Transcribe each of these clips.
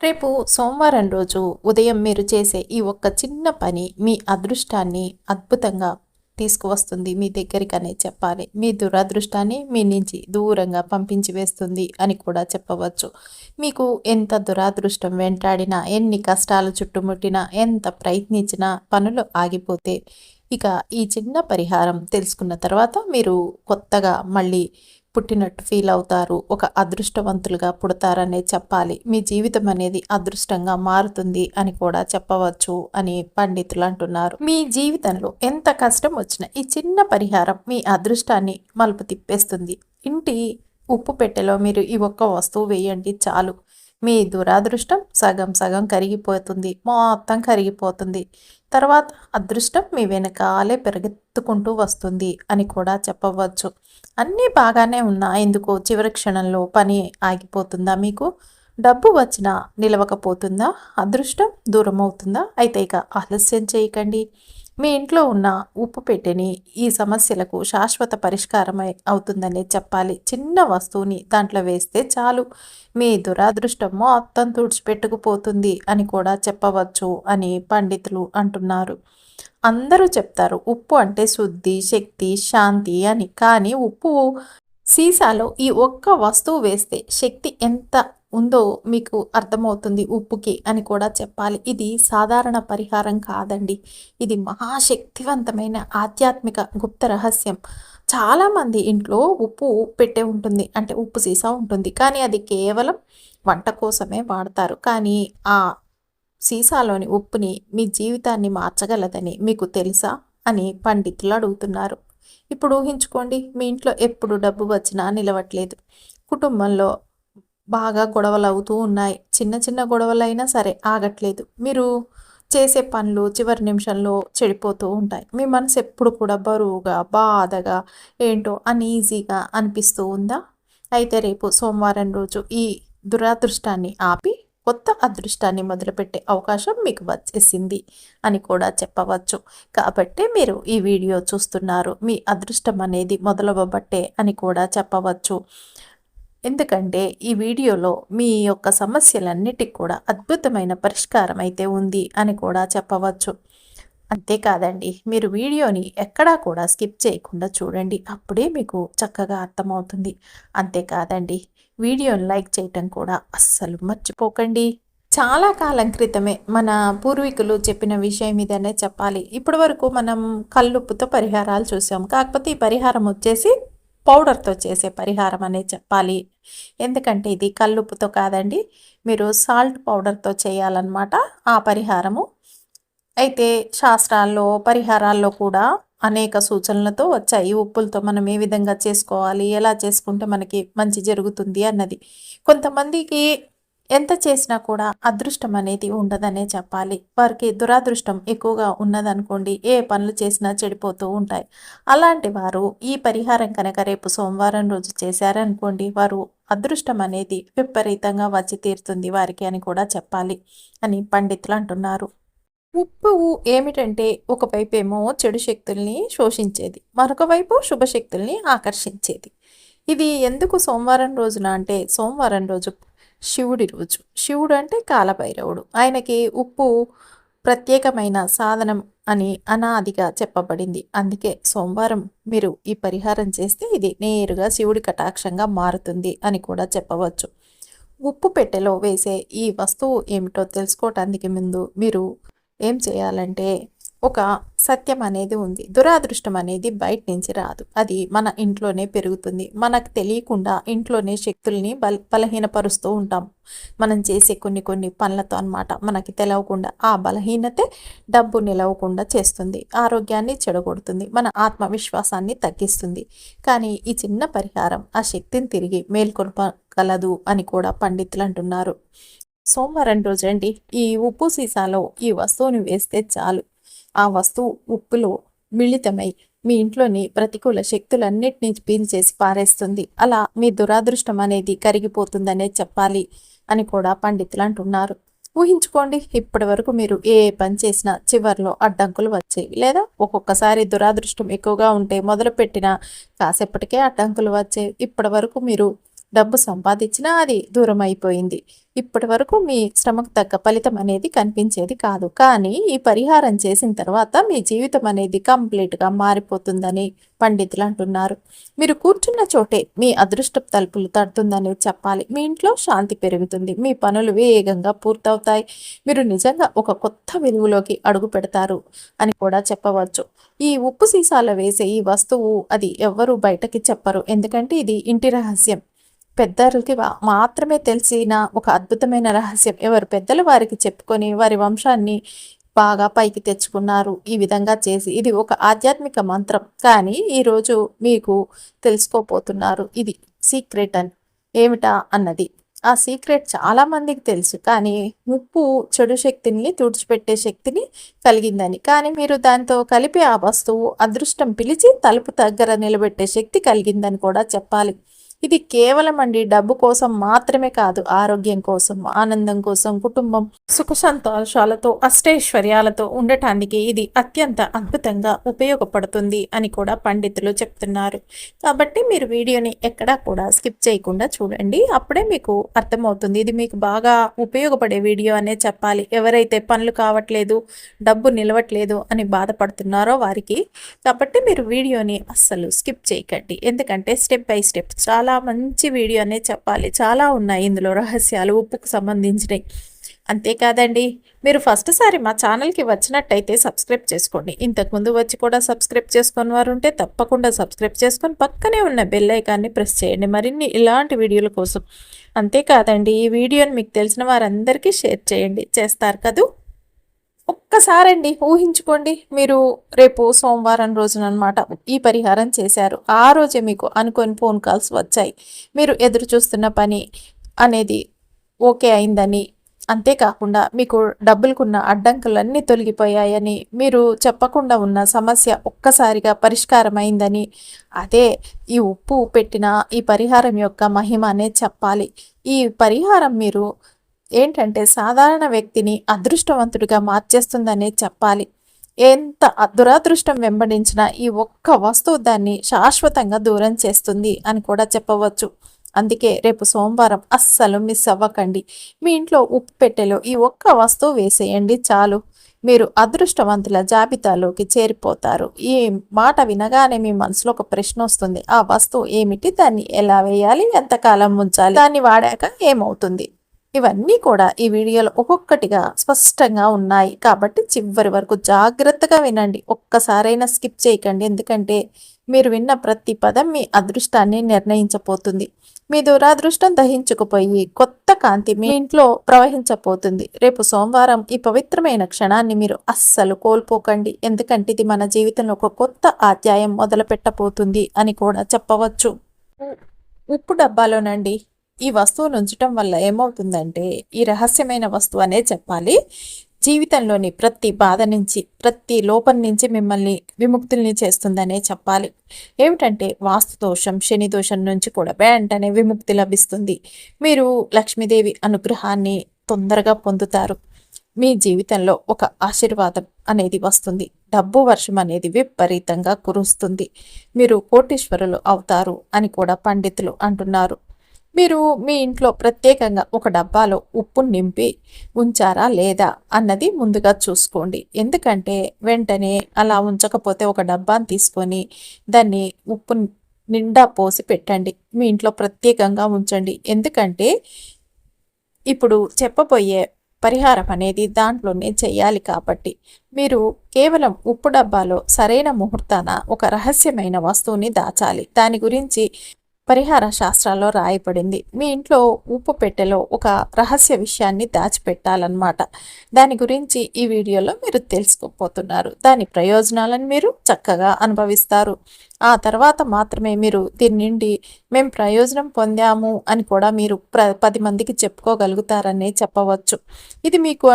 రేపు సోమవారం రోజు ఉదయం మీరు చేసే ఈ ఒక్క చిన్న పని మీ అదృష్టాన్ని అద్భుతంగా తీసుకువస్తుంది. మీ దగ్గరికనే చెప్పాలి. మీ దురదృష్టాన్ని మీ నుంచి దూరంగా పంపించి వేస్తుంది అని కూడా చెప్పవచ్చు. మీకు ఎంత దురాదృష్టం వెంటాడినా ఎన్ని కష్టాలు చుట్టుముట్టినా ఎంత ప్రయత్నించినా పనులు ఆగిపోతే ఇక ఈ చిన్న పరిహారం తెలుసుకున్న తర్వాత మీరు కొత్తగా మళ్ళీ పుట్టినట్టు ఫీల్ అవుతారు. ఒక అదృష్టవంతులుగా పుడతారనే చెప్పాలి. మీ జీవితం అనేది అదృష్టంగా మారుతుంది అని కూడా చెప్పవచ్చు అని పండితులు అంటున్నారు. మీ జీవితంలో ఎంత కష్టం వచ్చినా ఈ చిన్న పరిహారం మీ అదృష్టాన్ని మలుపు తిప్పేస్తుంది. ఇంటి ఉప్పు పెట్టెలో మీరు ఈ ఒక్క వస్తువు వేయండి చాలు. మీ దురాదృష్టం సగం సగం కరిగిపోతుంది మొత్తం కరిగిపోతుంది. తర్వాత అదృష్టం మీ వెనకాలే పెరుగెత్తుకుంటూ వస్తుంది అని కూడా చెప్పవచ్చు. అన్నీ బాగానే ఉన్నా ఎందుకో చివరి క్షణంలో పని ఆగిపోతుందా మీకు? డబ్బు వచ్చినా నిలవకపోతుందా? అదృష్టం దూరం అవుతుందా అయితే ఇక ఆలస్యం చేయకండి. మీ ఇంట్లో ఉన్న ఉప్పు పెట్టెని ఈ సమస్యలకు శాశ్వత పరిష్కారమై అవుతుందనే చెప్పాలి. చిన్న వస్తువుని దాంట్లో వేస్తే చాలు. మీ దురాదృష్టం మొత్తం తుడిచిపెట్టుకుపోతుంది అని కూడా చెప్పవచ్చు అని పండితులు అంటున్నారు. అందరూ చెప్తారు ఉప్పు అంటే శుద్ధి శక్తి శాంతి అని. కానీ ఉప్పు సీసాలో ఈ ఒక్క వస్తువు వేస్తే శక్తి ఎంత ఉందో మీకు అర్థమవుతుంది ఉప్పుకి అని కూడా చెప్పాలి. ఇది సాధారణ పరిహారం కాదండి. ఇది మహాశక్తివంతమైన ఆధ్యాత్మిక గుప్త రహస్యం. చాలామంది ఇంట్లో ఉప్పు పెట్టే ఉంటుంది అంటే ఉప్పు సీసా ఉంటుంది. కానీ అది కేవలం వంట కోసమే వాడతారు. కానీ ఆ సీసాలోని ఉప్పుని మీ జీవితాన్ని మార్చగలదని మీకు తెలుసా అని పండితులు అడుగుతున్నారు. ఇప్పుడు ఊహించుకోండి మీ ఇంట్లో ఎప్పుడు డబ్బు వచ్చినా నిలవట్లేదు. కుటుంబంలో బాగా గొడవలు అవుతూ ఉన్నాయి. చిన్న చిన్న గొడవలు అయినా సరే ఆగట్లేదు. మీరు చేసే పనులు చివరి నిమిషంలో చెడిపోతూ ఉంటాయి. మీ మనసు ఎప్పుడు కూడా బరువుగా బాధగా ఏంటో అన్ఈజీగా అనిపిస్తూ ఉందా? అయితే రేపు సోమవారం రోజు ఈ దురదృష్టాన్ని ఆపి కొత్త అదృష్టాన్ని మొదలుపెట్టే అవకాశం మీకు వచ్చేసింది అని కూడా చెప్పవచ్చు. కాబట్టి మీరు ఈ వీడియో చూస్తున్నారు. మీ అదృష్టం అనేది మొదలవ్వబట్టే అని కూడా చెప్పవచ్చు. ఎందుకంటే ఈ వీడియోలో మీ యొక్క సమస్యలన్నిటికి కూడా అద్భుతమైన పరిష్కారం అయితే ఉంది అని కూడా చెప్పవచ్చు. అంతేకాదండి మీరు వీడియోని ఎక్కడా కూడా స్కిప్ చేయకుండా చూడండి అప్పుడే మీకు చక్కగా అర్థమవుతుంది. అంతేకాదండి వీడియోని లైక్ చేయటం కూడా అస్సలు మర్చిపోకండి. చాలా కాలం క్రితమే మన పూర్వీకులు చెప్పిన విషయం ఇదనే చెప్పాలి. ఇప్పటి వరకు మనం కళ్ళుప్పుతో పరిహారాలు చూసాం. కాకపోతే ఈ పరిహారం వచ్చేసి పౌడర్తో చేసే పరిహారం అనే చెప్పాలి. ఎందుకంటే ఇది కల్లుప్పుతో కాదండి మీరు సాల్ట్ పౌడర్తో చేయాలన్నమాట ఆ పరిహారము. అయితే శాస్త్రాల్లో పరిహారాల్లో కూడా అనేక సూచనలతో వచ్చాయి. ఉప్పులతో మనం ఏ విధంగా చేసుకోవాలి ఎలా చేసుకుంటే మనకి మంచి జరుగుతుంది అన్నది. కొంతమందికి ఎంత చేసినా కూడా అదృష్టం అనేది ఉండదనే చెప్పాలి. వారికి దురాదృష్టం ఎక్కువగా ఉన్నదనుకోండి ఏ పనులు చేసినా చెడిపోతూ ఉంటాయి. అలాంటి వారు ఈ పరిహారం కనుక రేపు సోమవారం రోజు చేశారనుకోండి వారు అదృష్టం అనేది విపరీతంగా వచ్చి తీరుతుంది వారికి అని కూడా చెప్పాలి అని పండితులు అంటున్నారు. ఉప్పు ఏమిటంటే ఒకవైపు ఏమో చెడు శక్తుల్ని శోషించేది మరొక వైపు శుభశక్తుల్ని ఆకర్షించేది. ఇది ఎందుకు సోమవారం రోజున అంటే సోమవారం రోజు శివుడి రోజు. శివుడు అంటే కాలభైరవుడు. ఆయనకి ఉప్పు ప్రత్యేకమైన సాధనం అని అనాదిగా చెప్పబడింది. అందుకే సోమవారం మీరు ఈ పరిహారం చేస్తే ఇది నేరుగా శివుడి కటాక్షంగా మారుతుంది అని కూడా చెప్పవచ్చు. ఉప్పు పెట్టెలో వేసే ఈ వస్తువు ఏమిటో తెలుసుకోవటానికి ముందు మీరు ఏం చేయాలంటే ఒక సత్యం అనేది ఉంది. దురాదృష్టం అనేది బయట నుంచి రాదు. అది మన ఇంట్లోనే పెరుగుతుంది. మనకు తెలియకుండా ఇంట్లోనే శక్తుల్ని బల బలహీనపరుస్తూ ఉంటాం. మనం చేసే కొన్ని కొన్ని పనులతో అనమాట మనకి తెలవకుండా ఆ బలహీనతే డబ్బు నిలవకుండా చేస్తుంది. ఆరోగ్యాన్ని చెడగొడుతుంది. మన ఆత్మవిశ్వాసాన్ని తగ్గిస్తుంది. కానీ ఈ చిన్న పరిహారం ఆ శక్తిని తిరిగి మేల్కొల్పగలదు అని కూడా పండితులు అంటున్నారు. సోమవారం రోజండి ఈ ఉప్పు సీసాలో ఈ వస్తువుని వేస్తే చాలు. ఆ వస్తువు ఉప్పులో మిళితమై మీ ఇంట్లోని ప్రతికూల శక్తులన్నిటినీ పీల్చేసి పారేస్తుంది. అలా మీ దురాదృష్టం అనేది కరిగిపోతుందనే చెప్పాలి అని కూడా పండితులు అంటున్నారు. ఊహించుకోండి ఇప్పటి వరకు మీరు ఏ పని చేసినా చివరిలో అడ్డంకులు వచ్చేవి లేదా ఒక్కొక్కసారి దురాదృష్టం ఎక్కువగా ఉంటే మొదలుపెట్టిన కాసేపటికే అడ్డంకులు వచ్చేవి. ఇప్పటి వరకు మీరు డబ్బు సంపాదించినా అది దూరం అయిపోయింది ఇప్పటి వరకు మీ శ్రమకు తగ్గ ఫలితం అనేది కనిపించేది కాదు. కానీ ఈ పరిహారం చేసిన తర్వాత మీ జీవితం అనేది కంప్లీట్గా మారిపోతుందని పండితులు అంటున్నారు. మీరు కూర్చున్న చోటే మీ అదృష్ట తలుపులు తడుతుందని చెప్పాలి. మీ ఇంట్లో శాంతి పెరుగుతుంది. మీ పనులు వేగంగా పూర్తవుతాయి. మీరు నిజంగా ఒక కొత్త వెలుగులోకి అడుగు పెడతారు అని కూడా చెప్పవచ్చు. ఈ ఉప్పు సీసాలో వేసే ఈ వస్తువు అది ఎవ్వరూ బయటకి చెప్పరు. ఎందుకంటే ఇది ఇంటి రహస్యం. పెద్దలకి మాత్రమే తెలిసిన ఒక అద్భుతమైన రహస్యం. ఎవరు పెద్దలు వారికి చెప్పుకొని వారి వంశాన్ని బాగా పైకి తెచ్చుకున్నారు. ఈ విధంగా చేసి ఇది ఒక ఆధ్యాత్మిక మంత్రం. కానీ ఈరోజు మీకు తెలుసుకోపోతున్నారు. ఇది సీక్రెట్ అని. ఏమిటా అన్నది. ఆ సీక్రెట్ చాలా మందికి తెలుసు. కానీ ఉప్పు చెడు శక్తిని తుడిచిపెట్టే శక్తిని కలిగిందని. కానీ మీరు దాంతో కలిపి ఆ వస్తువు అదృష్టం పిలిచి తలుపు దగ్గర నిలబెట్టే శక్తి కలిగిందని కూడా చెప్పాలి. ఇది కేవలం అండి డబ్బు కోసం మాత్రమే కాదు ఆరోగ్యం కోసం ఆనందం కోసం కుటుంబం సుఖ సంతోషాలతో అష్టైశ్వర్యాలతో ఉండటానికి ఇది అత్యంత అద్భుతంగా ఉపయోగపడుతుంది అని కూడా పండితులు చెప్తున్నారు. కాబట్టి మీరు వీడియోని ఎక్కడా కూడా స్కిప్ చేయకుండా చూడండి. అప్పుడే మీకు అర్థమవుతుంది. ఇది మీకు బాగా ఉపయోగపడే వీడియో అనే చెప్పాలి. ఎవరైతే పనులు కావట్లేదు డబ్బు నిలవట్లేదు అని బాధపడుతున్నారో వారికి కాబట్టి మీరు వీడియోని అస్సలు స్కిప్ చేయకండి. ఎందుకంటే స్టెప్ బై స్టెప్ చాలా చాలా మంచి వీడియో అనే చెప్పాలి. చాలా ఉన్నాయి ఇందులో రహస్యాలు ఉప్పుకు సంబంధించినవి అంతేకాదండి మీరు ఫస్ట్ సారి మా ఛానల్కి వచ్చినట్టయితే సబ్స్క్రైబ్ చేసుకోండి. ఇంతకుముందు వచ్చి కూడా సబ్స్క్రైబ్ చేసుకుని వారు ఉంటే తప్పకుండా సబ్స్క్రైబ్ చేసుకొని పక్కనే ఉన్న బెల్ ఐకాన్ని ప్రెస్ చేయండి. మరిన్ని ఇలాంటి వీడియోల కోసం. అంతేకాదండి ఈ వీడియోని మీకు తెలిసిన వారందరికీ షేర్ చేయండి. చేస్తారు కదూ? ఒక్కసారండి ఊహించుకోండి మీరు రేపు సోమవారం రోజున అనమాట ఈ పరిహారం చేశారు. ఆ రోజే మీకు అనుకోని ఫోన్ కాల్స్ వచ్చాయి. మీరు ఎదురు చూస్తున్న పని అనేది ఓకే అయిందని అంతేకాకుండా మీకు డబ్బులకున్న అడ్డంకులన్నీ తొలగిపోయాయని మీరు చెప్పకుండా ఉన్న సమస్య ఒక్కసారిగా పరిష్కారమైందని అదే ఈ ఉప్పు పెట్టిన ఈ పరిహారం యొక్క మహిమ అనే చెప్పాలి. ఈ పరిహారం మీరు ఏంటంటే సాధారణ వ్యక్తిని అదృష్టవంతుడిగా మార్చేస్తుందనే చెప్పాలి. ఎంత దురాదృష్టం వెంబడించినా ఈ ఒక్క వస్తువు దాన్ని శాశ్వతంగా దూరం చేస్తుంది అని కూడా చెప్పవచ్చు. అందుకే రేపు సోమవారం అస్సలు మిస్ అవ్వకండి. మీ ఇంట్లో ఉప్పు పెట్టెలో ఈ ఒక్క వస్తువు వేసేయండి చాలు. మీరు అదృష్టవంతుల జాబితాలోకి చేరిపోతారు. ఈ మాట వినగానే మీ మనసులో ఒక ప్రశ్న వస్తుంది. ఆ వస్తువు ఏమిటి? దాన్ని ఎలా వేయాలి? ఎంతకాలం ఉంచాలి? దాన్ని వాడాక ఏమవుతుంది? ఇవన్నీ కూడా ఈ వీడియోలో ఒక్కొక్కటిగా స్పష్టంగా ఉన్నాయి. కాబట్టి చివరి వరకు జాగ్రత్తగా వినండి. ఒక్కసారైనా స్కిప్ చేయకండి. ఎందుకంటే మీరు విన్న ప్రతి పదం మీ అదృష్టాన్ని నిర్ణయించబోతుంది. మీ దురాదృష్టం దహించుకుపోయి కొత్త కాంతి మీ ఇంట్లో ప్రవహించబోతుంది. రేపు సోమవారం ఈ పవిత్రమైన క్షణాన్ని మీరు అస్సలు కోల్పోకండి. ఎందుకంటే ఇది మన జీవితంలో ఒక కొత్త అధ్యాయం మొదలు పెట్టబోతుంది అని కూడా చెప్పవచ్చు. ఉప్పు డబ్బాలోనండి. ఈ వస్తువును ఉంచటం వల్ల ఏమవుతుందంటే ఈ రహస్యమైన వస్తువు అనే చెప్పాలి. జీవితంలోని ప్రతి బాధ నుంచి ప్రతి లోపం నుంచి మిమ్మల్ని విముక్తుల్ని చేస్తుందనే చెప్పాలి. ఏమిటంటే వాస్తు దోషం శని దోషం నుంచి కూడా వెంటనే విముక్తి లభిస్తుంది. మీరు లక్ష్మీదేవి అనుగ్రహాన్ని తొందరగా పొందుతారు. మీ జీవితంలో ఒక ఆశీర్వాదం అనేది వస్తుంది. డబ్బు వర్షం అనేది విపరీతంగా కురుస్తుంది. మీరు కోటీశ్వరులు అవుతారు అని కూడా పండితులు అంటున్నారు. మీరు మీ ఇంట్లో ప్రత్యేకంగా ఒక డబ్బాలో ఉప్పు నింపి ఉంచారా లేదా అన్నది ముందుగా చూసుకోండి. ఎందుకంటే వెంటనే అలా ఉంచకపోతే ఒక డబ్బాని తీసుకొని దాన్ని ఉప్పు నిండా పోసి పెట్టండి. మీ ఇంట్లో ప్రత్యేకంగా ఉంచండి. ఎందుకంటే ఇప్పుడు చెప్పబోయే పరిహారం అనేది దాంట్లోనే చేయాలి కాబట్టి. మీరు కేవలం ఉప్పు డబ్బాలో సరైన ముహూర్తాన ఒక రహస్యమైన వస్తువుని దాచాలి. దాని గురించి పరిహార శాస్త్రాల్లో రాయబడింది. మీ ఇంట్లో ఉప్పు పెట్టెలో ఒక రహస్య విషయాన్ని దాచిపెట్టాలన్నమాట. దాని గురించి ఈ వీడియోలో మీరు తెలుసుకోపోతున్నారు దాని ప్రయోజనాలను మీరు చక్కగా అనుభవిస్తారు. ఆ తర్వాత మాత్రమే మీరు దీని నుండి మేము ప్రయోజనం పొందాము అని కూడా మీరు ప్ర పది మందికి చెప్పుకోగలుగుతారనే చెప్పవచ్చు. ఇది మీకు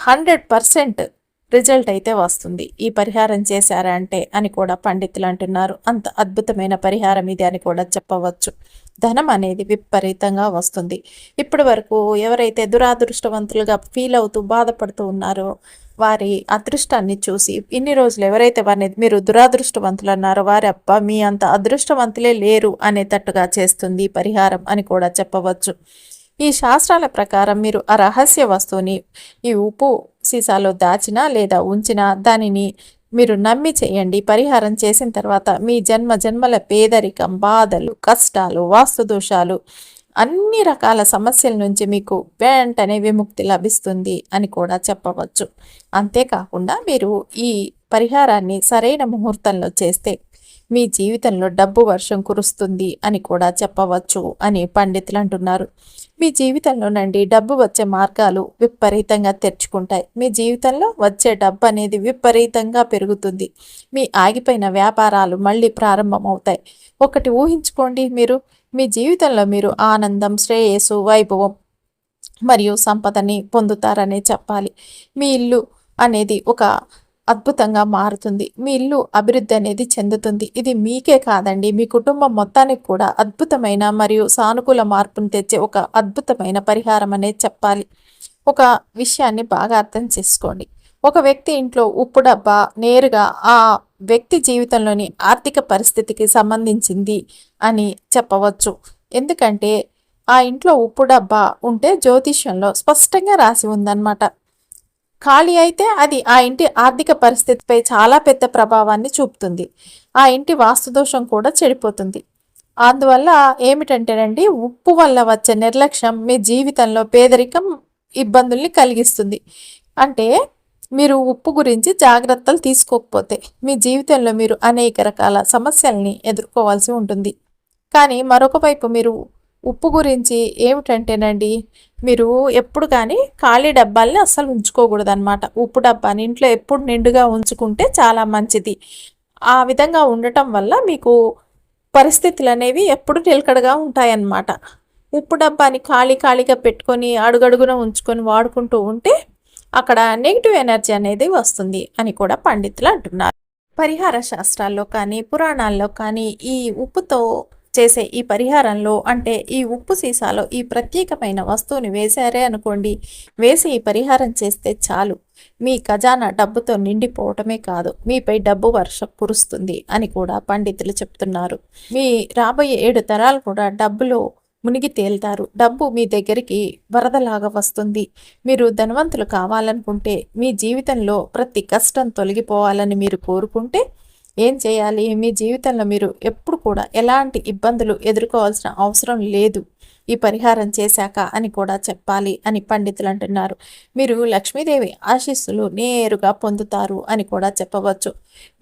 హండ్రెడ్ పర్సెంట్ రిజల్ట్ అయితే వస్తుంది. ఈ పరిహారం చేశారా అంటే అని కూడా పండితులు అంటున్నారు. అంత అద్భుతమైన పరిహారం ఇది అని కూడా చెప్పవచ్చు. ధనం అనేది విపరీతంగా వస్తుంది. ఇప్పటి వరకు ఎవరైతే దురాదృష్టవంతులుగా ఫీల్ అవుతూ బాధపడుతూ ఉన్నారో వారి అదృష్టాన్ని చూసి ఇన్ని రోజులు ఎవరైతే వారిని మీరు దురాదృష్టవంతులు అన్నారో వారి అప్ప మీ అంత అదృష్టవంతులే లేరు అనేటట్టుగా చేస్తుంది పరిహారం అని కూడా చెప్పవచ్చు. ఈ శాస్త్రాల ప్రకారం మీరు ఆ రహస్య వస్తువుని ఈ ఉప్పు సీసాలో దాచినా లేదా ఉంచినా దానిని మీరు నమ్మి చేయండి. పరిహారం చేసిన తర్వాత మీ జన్మ జన్మల పేదరికం బాధలు కష్టాలు వాస్తు దోషాలు అన్ని రకాల సమస్యల నుంచి మీకు వెంటనే విముక్తి లభిస్తుంది అని కూడా చెప్పవచ్చు. అంతేకాకుండా మీరు ఈ పరిహారాన్ని సరైన ముహూర్తంలో చేస్తే మీ జీవితంలో డబ్బు వర్షం కురుస్తుంది అని కూడా చెప్పవచ్చు అని పండితులు అంటున్నారు. మీ జీవితంలో నుండి డబ్బు వచ్చే మార్గాలు విపరీతంగా తెరుచుకుంటాయి. మీ జీవితంలో వచ్చే డబ్బు అనేది విపరీతంగా పెరుగుతుంది. మీ ఆగిపోయిన వ్యాపారాలు మళ్ళీ ప్రారంభమవుతాయి. ఒకటి ఊహించుకోండి మీరు మీ జీవితంలో మీరు ఆనందం శ్రేయస్సు వైభవం మరియు సంపదని పొందుతారనే చెప్పాలి. మీ ఇల్లు అనేది ఒక అద్భుతంగా మారుతుంది. మీ ఇల్లు అభివృద్ధి అనేది చెందుతుంది. ఇది మీకే కాదండి. మీ కుటుంబం మొత్తానికి కూడా అద్భుతమైన మరియు సానుకూల మార్పును తెచ్చే ఒక అద్భుతమైన పరిహారం అనేది చెప్పాలి. ఒక విషయాన్ని బాగా అర్థం చేసుకోండి. ఒక వ్యక్తి ఇంట్లో ఉప్పు డబ్బా నేరుగా ఆ వ్యక్తి జీవితంలోని ఆర్థిక పరిస్థితికి సంబంధించింది అని చెప్పవచ్చు. ఎందుకంటే ఆ ఇంట్లో ఉప్పు డబ్బా ఉంటే జ్యోతిష్యంలో స్పష్టంగా రాసి ఉందన్నమాట. ఖాళీ అయితే అది ఆ ఇంటి ఆర్థిక పరిస్థితిపై చాలా పెద్ద ప్రభావాన్ని చూపుతుంది. ఆ ఇంటి వాస్తుదోషం కూడా చెడిపోతుంది. అందువల్ల ఏమిటంటేనండి ఉప్పు వల్ల వచ్చే నిర్లక్ష్యం మీ జీవితంలో పేదరికం ఇబ్బందుల్ని కలిగిస్తుంది. అంటే మీరు ఉప్పు గురించి జాగ్రత్తలు తీసుకోకపోతే మీ జీవితంలో మీరు అనేక రకాల సమస్యల్ని ఎదుర్కోవాల్సి ఉంటుంది. కానీ మరొక వైపు మీరు ఉప్పు గురించి ఏమిటంటేనండి మీరు ఎప్పుడు కానీ ఖాళీ డబ్బాల్ని అస్సలు ఉంచుకోకూడదు అనమాట ఉప్పు డబ్బాని ఇంట్లో ఎప్పుడు నిండుగా ఉంచుకుంటే చాలా మంచిది. ఆ విధంగా ఉండటం వల్ల మీకు పరిస్థితులు అనేవి ఎప్పుడు నిలకడగా ఉంటాయన్నమాట. ఉప్పు డబ్బాని ఖాళీ ఖాళీగా పెట్టుకొని అడుగడుగున ఉంచుకొని వాడుకుంటూ ఉంటే అక్కడ నెగిటివ్ ఎనర్జీ అనేది వస్తుంది అని కూడా పండితులు అంటున్నారు. పరిహార శాస్త్రాల్లో కానీ పురాణాల్లో కానీ ఈ ఉప్పుతో చేసే ఈ పరిహారంలో అంటే ఈ ఉప్పు సీసాలో ఈ ప్రత్యేకమైన వస్తువుని వేశారే అనుకోండి వేసి ఈ పరిహారం చేస్తే చాలు. మీ ఖజానా డబ్బుతో నిండిపోవటమే కాదు మీపై డబ్బు వర్షం కురుస్తుంది అని కూడా పండితులు చెప్తున్నారు. మీ రాబోయే ఏడు తరాలు కూడా డబ్బులో మునిగి తేల్తారు. డబ్బు మీ దగ్గరికి వరదలాగా వస్తుంది. మీరు ధనవంతులు కావాలనుకుంటే మీ జీవితంలో ప్రతి కష్టం తొలగిపోవాలని మీరు కోరుకుంటే ఏం చేయాలి? మీ జీవితంలో మీరు ఎప్పుడు కూడా ఎలాంటి ఇబ్బందులు ఎదుర్కోవాల్సిన అవసరం లేదు. ఈ పరిహారం చేశాక అని కూడా చెప్పాలి అని పండితులు అంటున్నారు. మీరు లక్ష్మీదేవి ఆశీస్సులు నేరుగా పొందుతారు అని కూడా చెప్పవచ్చు.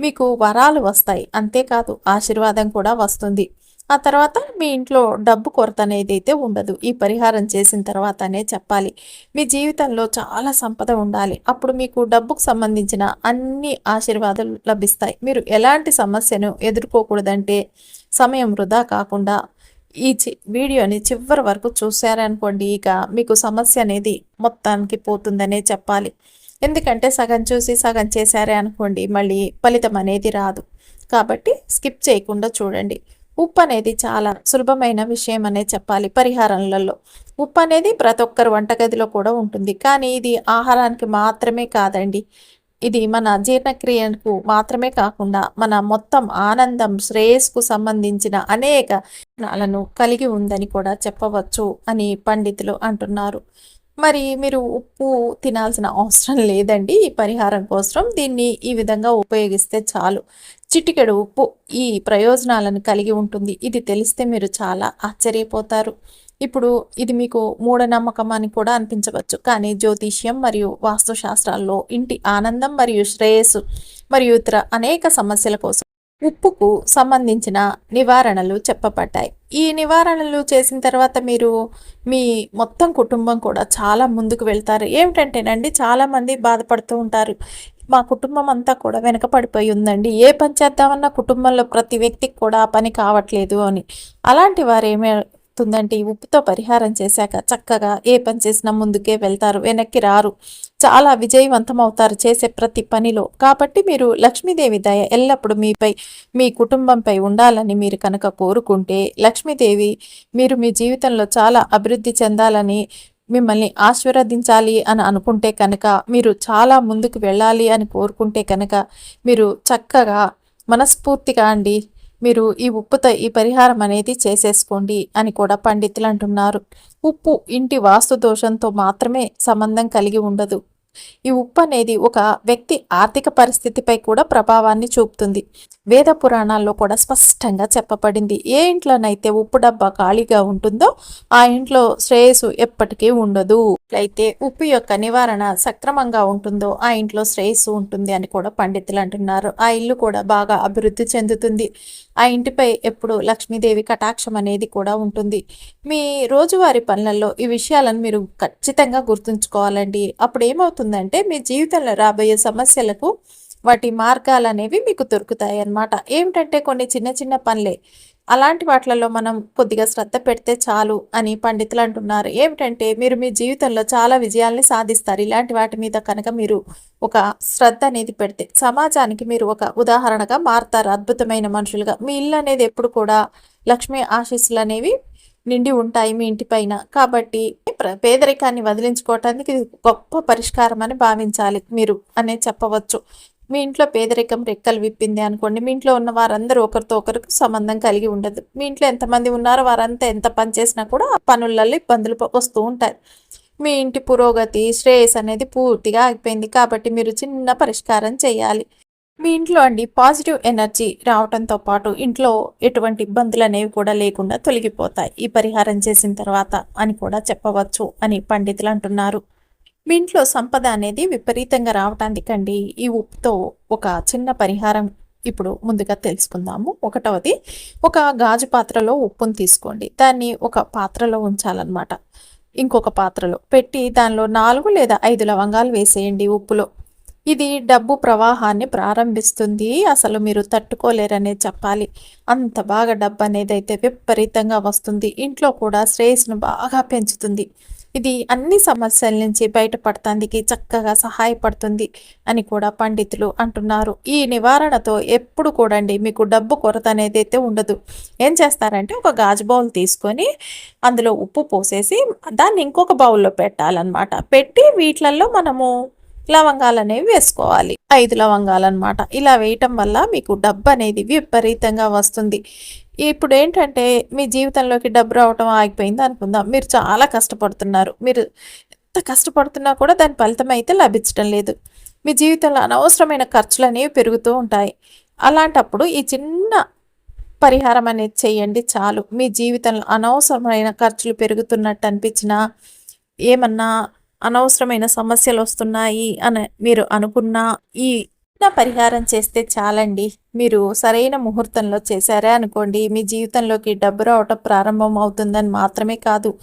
మీకు వరాలు వస్తాయి. అంతేకాదు ఆశీర్వాదం కూడా వస్తుంది. ఆ తర్వాత మీ ఇంట్లో డబ్బు కొరత అనేది అయితే ఉండదు. ఈ పరిహారం చేసిన తర్వాతనే చెప్పాలి. మీ జీవితంలో చాలా సంపద ఉండాలి. అప్పుడు మీకు డబ్బుకు సంబంధించిన అన్ని ఆశీర్వాదాలు లభిస్తాయి. మీరు ఎలాంటి సమస్యను ఎదుర్కోకూడదంటే సమయం వృధా కాకుండా ఈ చి వీడియోని చివరి వరకు చూసారనుకోండి ఇక మీకు సమస్య అనేది మొత్తానికి పోతుందనే చెప్పాలి. ఎందుకంటే సగం చూసి సగం చేశారే అనుకోండి మళ్ళీ ఫలితం అనేది రాదు. కాబట్టి స్కిప్ చేయకుండా చూడండి. ఉప్పు అనేది చాలా సులభమైన విషయం అనే చెప్పాలి పరిహారంలలో. ఉప్పు అనేది ప్రతి ఒక్కరు వంటగదిలో కూడా ఉంటుంది. కానీ ఇది ఆహారానికి మాత్రమే కాదండి. ఇది మన జీర్ణక్రియకు మాత్రమే కాకుండా మన మొత్తం ఆనందం శ్రేయస్కు సంబంధించిన అనేక గుణాలను కలిగి ఉందని కూడా చెప్పవచ్చు అని పండితులు అంటున్నారు. మరి మీరు ఉప్పు తినాల్సిన అవసరం లేదండి. ఈ పరిహారం కోసం దీన్ని ఈ విధంగా ఉపయోగిస్తే చాలు. చిటికెడు ఉప్పు ఈ ప్రయోజనాలను కలిగి ఉంటుంది. ఇది తెలిస్తే మీరు చాలా ఆశ్చర్యపోతారు. ఇప్పుడు ఇది మీకు మూఢనమ్మకం అని కూడా అనిపించవచ్చు. కానీ జ్యోతిష్యం మరియు వాస్తుశాస్త్రాల్లో ఇంటి ఆనందం మరియు శ్రేయస్సు మరియు ఇతర అనేక సమస్యల కోసం ఉప్పుకు సంబంధించిన నివారణలు చెప్పబడ్డాయి. ఈ నివారణలు చేసిన తర్వాత మీరు మీ మొత్తం కుటుంబం కూడా చాలా ముందుకు వెళ్తారు. ఏమిటంటేనండి చాలామంది బాధపడుతూ ఉంటారు. మా కుటుంబం అంతా కూడా వెనకపడిపోయి ఉందండి. ఏ పని చేద్దామన్నా కుటుంబంలో ప్రతి వ్యక్తికి కూడా ఆ పని కావట్లేదు అని. అలాంటి వారు ఏమే ఏమవుతుందంటే ఈ ఉప్పుతో పరిహారం చేశాక చక్కగా ఏ పని చేసినా ముందుకే వెళ్తారు వెనక్కి రారు. చాలా విజయవంతం అవుతారు చేసే ప్రతి పనిలో. కాబట్టి మీరు లక్ష్మీదేవి దయ ఎల్లప్పుడూ మీపై మీ కుటుంబంపై ఉండాలని మీరు కనుక కోరుకుంటే లక్ష్మీదేవి మీరు మీ జీవితంలో చాలా అభివృద్ధి చెందాలని మిమ్మల్ని ఆశీర్వదించాలి అని అనుకుంటే కనుక మీరు చాలా ముందుకు వెళ్ళాలి అని కోరుకుంటే కనుక మీరు చక్కగా మనస్ఫూర్తిగా అండి. మీరు ఈ ఉప్పుతో ఈ పరిహారం అనేది చేసేసుకోండి అని కూడా పండితులు అంటున్నారు. ఉప్పు ఇంటి వాస్తు దోషంతో మాత్రమే సంబంధం కలిగి ఉండదు. ఈ ఉప్పు అనేది ఒక వ్యక్తి ఆర్థిక పరిస్థితిపై కూడా ప్రభావాన్ని చూపుతుంది. వేద పురాణాల్లో కూడా స్పష్టంగా చెప్పబడింది. ఏ ఇంట్లోనైతే ఉప్పు డబ్బా ఖాళీగా ఉంటుందో ఆ ఇంట్లో శ్రేయస్సు ఎప్పటికీ ఉండదు. అయితే ఉప్పు యొక్క నివారణ సక్రమంగా ఉంటుందో ఆ ఇంట్లో శ్రేయస్సు ఉంటుంది అని కూడా పండితులు అంటున్నారు. ఆ ఇల్లు కూడా బాగా అభివృద్ధి చెందుతుంది. ఆ ఇంటిపై ఎప్పుడు లక్ష్మీదేవి కటాక్షం అనేది కూడా ఉంటుంది. మీ రోజువారి పనులలో ఈ విషయాలను మీరు ఖచ్చితంగా గుర్తుంచుకోవాలండి. అప్పుడు ఏమవుతుందంటే మీ జీవితంలో రాబోయే సమస్యలకు వాటి మార్గాలు అనేవి మీకు దొరుకుతాయి అన్నమాట ఏమిటంటే కొన్ని చిన్న చిన్న పనులే. అలాంటి వాటిలలో మనం కొద్దిగా శ్రద్ధ పెడితే చాలు అని పండితులు అంటున్నారు. ఏమిటంటే మీరు మీ జీవితంలో చాలా విజయాల్ని సాధిస్తారు. ఇలాంటి వాటి మీద కనుక మీరు ఒక శ్రద్ధ అనేది పెడితే సమాజానికి మీరు ఒక ఉదాహరణగా మారుతారు. అద్భుతమైన మనుషులుగా. మీ ఇల్లు అనేది ఎప్పుడు కూడా లక్ష్మీ ఆశీస్సులు అనేవి నిండి ఉంటాయి మీ ఇంటి పైన. కాబట్టి పేదరికాన్ని వదిలించుకోవటానికి గొప్ప పరిష్కారం అని భావించాలి మీరు అనే చెప్పవచ్చు. మీ ఇంట్లో పేదరికం రెక్కలు విప్పింది అనుకోండి మీ ఇంట్లో ఉన్న వారందరూ ఒకరితో ఒకరికి సంబంధం కలిగి ఉండదు. మీ ఇంట్లో ఎంతమంది ఉన్నారో వారంతా ఎంత పని చేసినా కూడా ఆ పనులలో ఇబ్బందులు వస్తూ ఉంటాయి. మీ ఇంటి పురోగతి శ్రేయస్ అనేది పూర్తిగా అయిపోయింది కాబట్టి మీరు చిన్న పరిష్కారం చేయాలి. మీ ఇంట్లో అండి పాజిటివ్ ఎనర్జీ రావడంతో పాటు ఇంట్లో ఎటువంటి ఇబ్బందులు అనేవి కూడా లేకుండా తొలగిపోతాయి. ఈ పరిహారం చేసిన తర్వాత అని కూడా చెప్పవచ్చు అని పండితులు అంటున్నారు. మీ ఇంట్లో సంపద అనేది విపరీతంగా రావటానికండి ఈ ఉప్పుతో ఒక చిన్న పరిహారం ఇప్పుడు ముందుగా తెలుసుకుందాము. ఒకటవది ఒక గాజు పాత్రలో ఉప్పును తీసుకోండి. దాన్ని ఒక పాత్రలో ఉంచాలన్నమాట. ఇంకొక పాత్రలో పెట్టి దానిలో నాలుగు లేదా ఐదు లవంగాలు వేసేయండి ఉప్పులో. ఇది డబ్బు ప్రవాహాన్ని ప్రారంభిస్తుంది. అసలు మీరు తట్టుకోలేరనే చెప్పాలి. అంత బాగా డబ్బు అనేది అయితే విపరీతంగా వస్తుంది. ఇంట్లో కూడా శ్రేయస్సును బాగా పెంచుతుంది. ఇది అన్ని సమస్యల నుంచి బయటపడటానికి చక్కగా సహాయపడుతుంది అని కూడా పండితులు అంటున్నారు. ఈ నివారణతో ఎప్పుడు కూడండి మీకు డబ్బు కొరత అనేది అయితే ఉండదు. ఏం చేస్తారంటే ఒక గాజు బౌల్ తీసుకొని అందులో ఉప్పు పోసేసి దాన్ని ఇంకొక బౌల్లో పెట్టాలన్నమాట. పెట్టి వీటిలలో మనము లవంగాలు అనేవి వేసుకోవాలి. ఐదు లవంగాలు అనమాట ఇలా వేయటం వల్ల మీకు డబ్బు అనేది విపరీతంగా వస్తుంది. ఇప్పుడు ఏంటంటే మీ జీవితంలోకి డబ్బు రావటం ఆగిపోయింది అనుకుందాం. మీరు చాలా కష్టపడుతున్నారు. మీరు ఎంత కష్టపడుతున్నా కూడా దాని ఫలితం అయితే లభించడం లేదు. మీ జీవితంలో అనవసరమైన ఖర్చులు అనేవి పెరుగుతూ ఉంటాయి. అలాంటప్పుడు ఈ చిన్న పరిహారం అనేది చేయండి చాలు. మీ జీవితంలో అనవసరమైన ఖర్చులు పెరుగుతున్నట్టు అనిపించినా ఏమన్నా అనవసరమైన సమస్యలు వస్తున్నాయి అని మీరు అనుకున్న ఈ పరిహారం చేస్తే చాలండి. మీరు సరైన ముహూర్తంలో చేశారే అనుకోండి. మీ జీవితంలోకి డబ్బు రావటం ప్రారంభం అవుతుందని మాత్రమే కాదు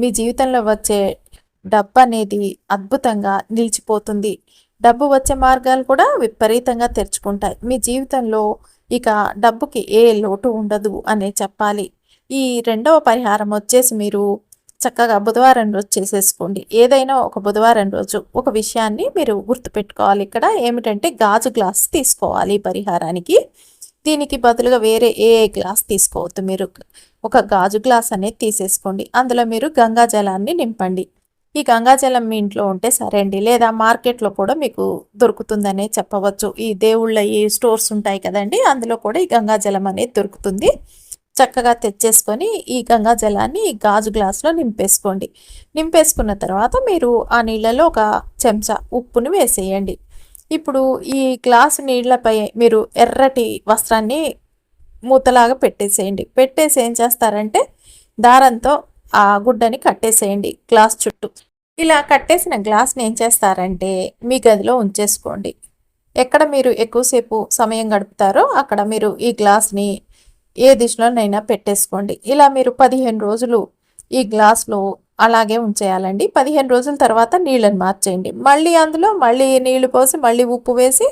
మీ జీవితంలో వచ్చే డబ్బు అనేది అద్భుతంగా నిలిచిపోతుంది. డబ్బు వచ్చే మార్గాలు కూడా విపరీతంగా తెరుచుకుంటాయి. మీ జీవితంలో ఇక డబ్బుకి ఏ లోటు ఉండదు అనే చెప్పాలి. ఈ రెండవ పరిహారం వచ్చేసి మీరు చక్కగా బుధవారం రోజు చేసేసుకోండి. ఏదైనా ఒక బుధవారం రోజు ఒక విషయాన్ని మీరు గుర్తుపెట్టుకోవాలి ఇక్కడ. ఏమిటంటే గాజు గ్లాస్ తీసుకోవాలి పరిహారానికి. దీనికి బదులుగా వేరే ఏ గ్లాస్ తీసుకోవద్దు. మీరు ఒక గాజు గ్లాస్ అనేది తీసేసుకోండి. అందులో మీరు గంగా జలాన్ని నింపండి. ఈ గంగాజలం మీ ఇంట్లో ఉంటే సరే అండి. లేదా మార్కెట్లో కూడా మీకు దొరుకుతుందనే చెప్పవచ్చు. ఈ దేవుళ్ళ ఈ స్టోర్స్ ఉంటాయి కదండి. అందులో కూడా ఈ గంగాజలం అనేది దొరుకుతుంది. చక్కగా తెచ్చేసుకొని ఈ గంగా జలాన్ని గాజు గ్లాసులో నింపేసుకోండి. నింపేసుకున్న తర్వాత మీరు ఆ నీళ్ళలో ఒక చెంచా ఉప్పుని వేసేయండి. ఇప్పుడు ఈ గ్లాసు నీళ్ళపై మీరు ఎర్రటి వస్త్రాన్ని మూతలాగా పెట్టేసేయండి. పెట్టేసి ఏం చేస్తారంటే దారంతో ఆ గుడ్డని కట్టేసేయండి గ్లాస్ చుట్టూ. ఇలా కట్టేసిన గ్లాస్ని ఏం చేస్తారంటే మీ గదిలో ఉంచేసుకోండి. ఎక్కడ మీరు ఎక్కువసేపు సమయం గడుపుతారో అక్కడ మీరు ఈ గ్లాస్ని ఏ దిశలోనైనా పెట్టేసుకోండి. ఇలా మీరు పదిహేను రోజులు ఈ గ్లాస్లో అలాగే ఉంచేయాలండి. పదిహేను రోజుల తర్వాత నీళ్ళని మార్చేయండి. మళ్ళీ అందులో మళ్ళీ నీళ్ళు పోసి మళ్ళీ ఉప్పు వేసి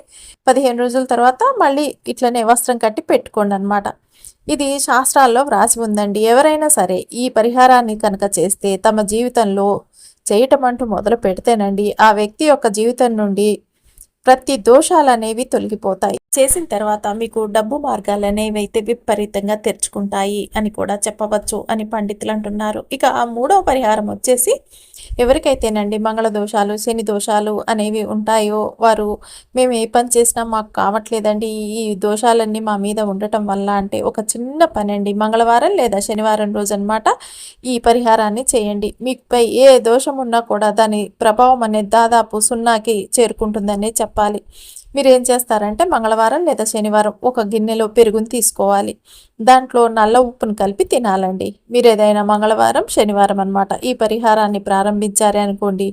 పదిహేను రోజుల తర్వాత మళ్ళీ ఇట్లనే వస్త్రం కట్టి పెట్టుకోండి అనమాట ఇది శాస్త్రాల్లో వ్రాసి ఉందండి. ఎవరైనా సరే ఈ పరిహారాన్ని కనుక చేస్తే తమ జీవితంలో చేయటం అంటూ మొదలు పెడితేనండి ఆ వ్యక్తి యొక్క జీవితం నుండి ప్రతి దోషాలు అనేవి తొలగిపోతాయి. చేసిన తర్వాత మీకు డబ్బు మార్గాలు అనేవి అయితే విపరీతంగా తెరుచుకుంటాయి అని కూడా చెప్పవచ్చు అని పండితులు అంటున్నారు. ఇక ఆ మూడవ పరిహారం వచ్చేసి ఎవరికైతేనండి మంగళ దోషాలు శని దోషాలు అనేవి ఉంటాయో వారు మేము ఏ పని చేసినా మాకు కావట్లేదండి. ఈ దోషాలన్నీ మా మీద ఉండటం వల్ల అంటే ఒక చిన్న పని అండి మంగళవారం లేదా శనివారం రోజు అనమాట ఈ పరిహారాన్ని చేయండి. మీపై ఏ దోషం ఉన్నా కూడా దాని ప్రభావం అనేది దాదాపు సున్నాకి చేరుకుంటుందనే చెప్పాలి. మీరు ఏం చేస్తారంటే మంగళవారం లేదా శనివారం ఒక గిన్నెలో పెరుగుని తీసుకోవాలి. దాంట్లో నల్ల ఉప్పును కలిపి తినాలండి. మీరు ఏదైనా మంగళవారం శనివారం అనమాట ఈ పరిహారాన్ని ప్రారంభించారే అనుకోండి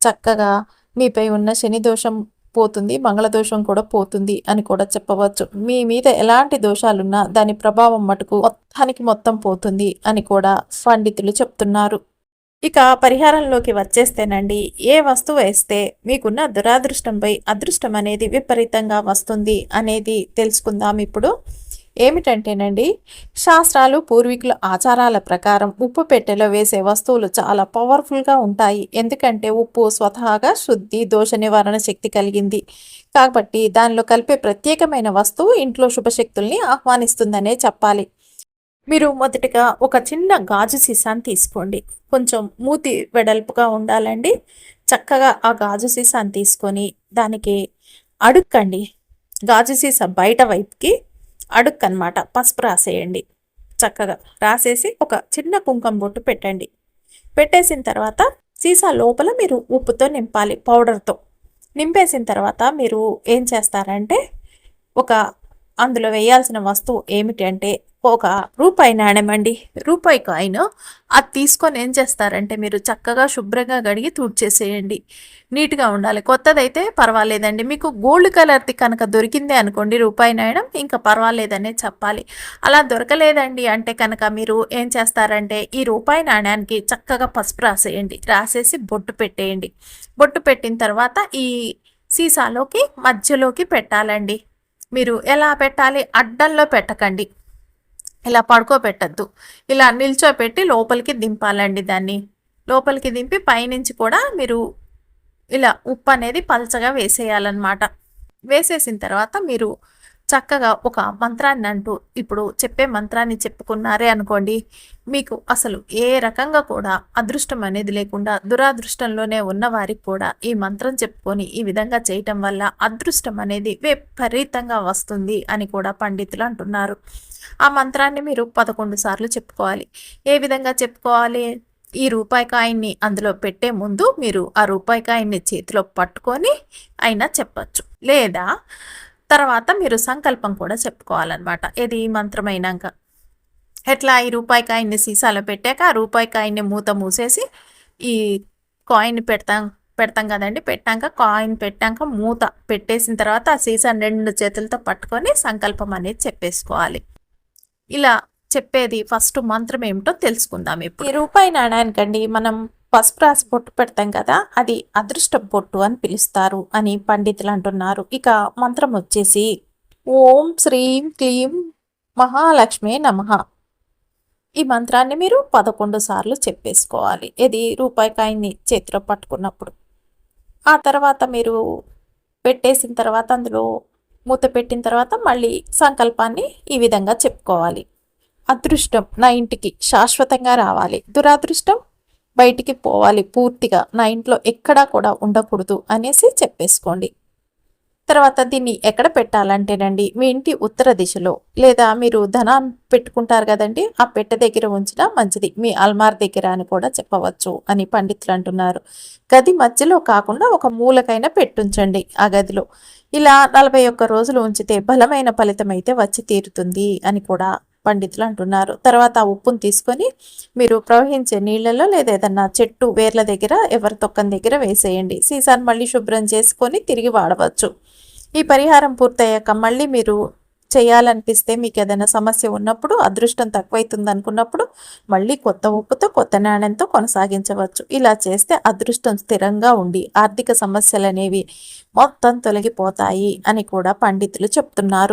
చక్కగా మీపై ఉన్న శని దోషం పోతుంది మంగళదోషం కూడా పోతుంది అని కూడా చెప్పవచ్చు. మీ మీద ఎలాంటి దోషాలున్నా దాని ప్రభావం మటుకు మొత్తానికి మొత్తం పోతుంది అని కూడా పండితులు చెప్తున్నారు. ఇక పరిహారంలోకి వచ్చేస్తేనండి ఏ వస్తువు వేస్తే మీకున్న దురాదృష్టంపై అదృష్టం అనేది విపరీతంగా వస్తుంది అనేది తెలుసుకుందాం ఇప్పుడు. ఏమిటంటేనండి శాస్త్రాలు పూర్వీకుల ఆచారాల ప్రకారం ఉప్పు పెట్టెలో వేసే వస్తువులు చాలా పవర్ఫుల్గా ఉంటాయి. ఎందుకంటే ఉప్పు స్వతహాగా శుద్ధి దోష నివారణ శక్తి కలిగింది. కాబట్టి దానిలో కలిపే ప్రత్యేకమైన వస్తువు ఇంట్లో శుభశక్తుల్ని ఆహ్వానిస్తుందనే చెప్పాలి. మీరు మొదటగా ఒక చిన్న గాజు సీసాని తీసుకోండి. కొంచెం మూతి వెడల్పుగా ఉండాలండి. చక్కగా ఆ గాజు సీసాని తీసుకొని దానికి అడుక్కండి. గాజు సీసా బయట వైపుకి అడుక్కనమాట. పసుపు రాసేయండి. చక్కగా రాసేసి ఒక చిన్న కుంకుమ బొట్టు పెట్టండి. పెట్టేసిన తర్వాత సీసా లోపల మీరు ఉప్పుతో నింపాలి పౌడర్తో. నింపేసిన తర్వాత మీరు ఏం చేస్తారంటే ఒక అందులో వేయాల్సిన వస్తువు ఏమిటి అంటే ఒక రూపాయి నాణ్యం అండి రూపాయి కాయిన్ అది తీసుకొని ఏం చేస్తారంటే మీరు చక్కగా శుభ్రంగా కడిగి తుడిచేసేయండి. నీట్గా ఉండాలి. కొత్తదైతే పర్వాలేదండి. మీకు గోల్డ్ కలర్ది కనుక దొరికిందే అనుకోండి రూపాయి నాయడం ఇంకా పర్వాలేదనే చెప్పాలి. అలా దొరకలేదండి అంటే కనుక మీరు ఏం చేస్తారంటే ఈ రూపాయి నాణ్యానికి చక్కగా పసుపు రాసేయండి. రాసేసి బొట్టు పెట్టేయండి. బొట్టు పెట్టిన తర్వాత ఈ సీసాలోకి మధ్యలోకి పెట్టాలండి. మీరు ఎలా పెట్టాలి? అడ్డంలో పెట్టకండి. ఇలా పడుకోబెట్టద్దు. ఇలా నిల్చోపెట్టి లోపలికి దింపాలండి దాన్ని. లోపలికి దింపి పైనుంచి కూడా మీరు ఇలా ఉప్పు అనేది పలచగా వేసేయాలన్నమాట. వేసేసిన తర్వాత మీరు చక్కగా ఒక మంత్రాన్ని అంటూ ఇప్పుడు చెప్పే మంత్రాన్ని చెప్పుకున్నారే అనుకోండి మీకు అసలు ఏ రకంగా కూడా అదృష్టం అనేది లేకుండా దురాదృష్టంలోనే ఉన్న వారికి కూడా ఈ మంత్రం చెప్పుకొని ఈ విధంగా చేయటం వల్ల అదృష్టం అనేది విపరీతంగా వస్తుంది అని కూడా పండితులు అంటున్నారు. ఆ మంత్రాన్ని మీరు పదకొండు సార్లు చెప్పుకోవాలి. ఏ విధంగా చెప్పుకోవాలి? ఈ రూపాయి కాయిన్ని అందులో పెట్టే ముందు మీరు ఆ రూపాయి కాయిన్ని చేతిలో పట్టుకొని అయినా చెప్పచ్చు. లేదా తర్వాత మీరు సంకల్పం కూడా చెప్పుకోవాలన్నమాట. ఇది మంత్రం అయినాక ఎట్లా ఈ రూపాయి కాయిన్ని సీసాలో పెట్టాక ఆ రూపాయి కాయిన్ని మూత మూసేసి ఈ కాయిన్ పెడతాం పెడతాం కదండి. పెట్టాక కాయిన్ పెట్టాక మూత పెట్టేసిన తర్వాత ఆ సీసా రెండు చేతులతో పట్టుకొని సంకల్పం అనేది చెప్పేసుకోవాలి. ఇలా చెప్పేది ఫస్ట్ మంత్రం ఏమిటో తెలుసుకుందాం ఇప్పుడు. ఈ రూపాయి నాణానికండి మనం పసుపు రాసి బొట్టు పెడతాం కదా అది అదృష్ట బొట్టు అని పిలుస్తారు అని పండితులు అంటున్నారు. ఇక మంత్రం వచ్చేసి ఓం శ్రీం క్లీం మహాలక్ష్మి నమ. ఈ మంత్రాన్ని మీరు పదకొండు సార్లు చెప్పేసుకోవాలి. ఇది రూపాయి కాయన్ని చేతిలో పట్టుకున్నప్పుడు. ఆ తర్వాత మీరు పెట్టేసిన తర్వాత అందులో మూత పెట్టిన తర్వాత మళ్ళీ సంకల్పాన్ని ఈ విధంగా చెప్పుకోవాలి. అదృష్టం నా ఇంటికి శాశ్వతంగా రావాలి. దురాదృష్టం బయటికి పోవాలి పూర్తిగా నా ఇంట్లో ఎక్కడా కూడా ఉండకూడదు అనేసి చెప్పేసుకోండి. తర్వాత దీన్ని ఎక్కడ పెట్టాలంటేనండి మీ ఇంటి ఉత్తర దిశలో లేదా మీరు ధనాన్ని పెట్టుకుంటారు కదండి ఆ పెట్టె దగ్గర ఉంచినా మంచిది. మీ అల్మార్ దగ్గర అని కూడా చెప్పవచ్చు అని పండితులు అంటున్నారు. గది మధ్యలో కాకుండా ఒక మూలకైనా పెట్టుంచండి ఆ గదిలో. ఇలా నలభై ఒక్క రోజులు ఉంచితే బలమైన ఫలితం అయితే వచ్చి తీరుతుంది అని కూడా పండితులు అంటున్నారు. తర్వాత ఆ ఉప్పును తీసుకొని మీరు ప్రవహించే నీళ్ళలో లేదా ఏదన్నా చెట్టు వేర్ల దగ్గర ఎవరి తొక్కని దగ్గర వేసేయండి. సీసాను మళ్ళీ శుభ్రం చేసుకొని తిరిగి వాడవచ్చు. ఈ పరిహారం పూర్తయ్యాక మళ్ళీ మీరు చేయాలనిపిస్తే మీకు ఏదైనా సమస్య ఉన్నప్పుడు అదృష్టం తక్కువైతుంది అనుకున్నప్పుడు మళ్ళీ కొత్త ఉప్పుతో కొత్త నాణ్యంతో కొనసాగించవచ్చు. ఇలా చేస్తే అదృష్టం స్థిరంగా ఉండి ఆర్థిక సమస్యలు అనేవి మొత్తం తొలగిపోతాయి అని కూడా పండితులు చెప్తున్నారు.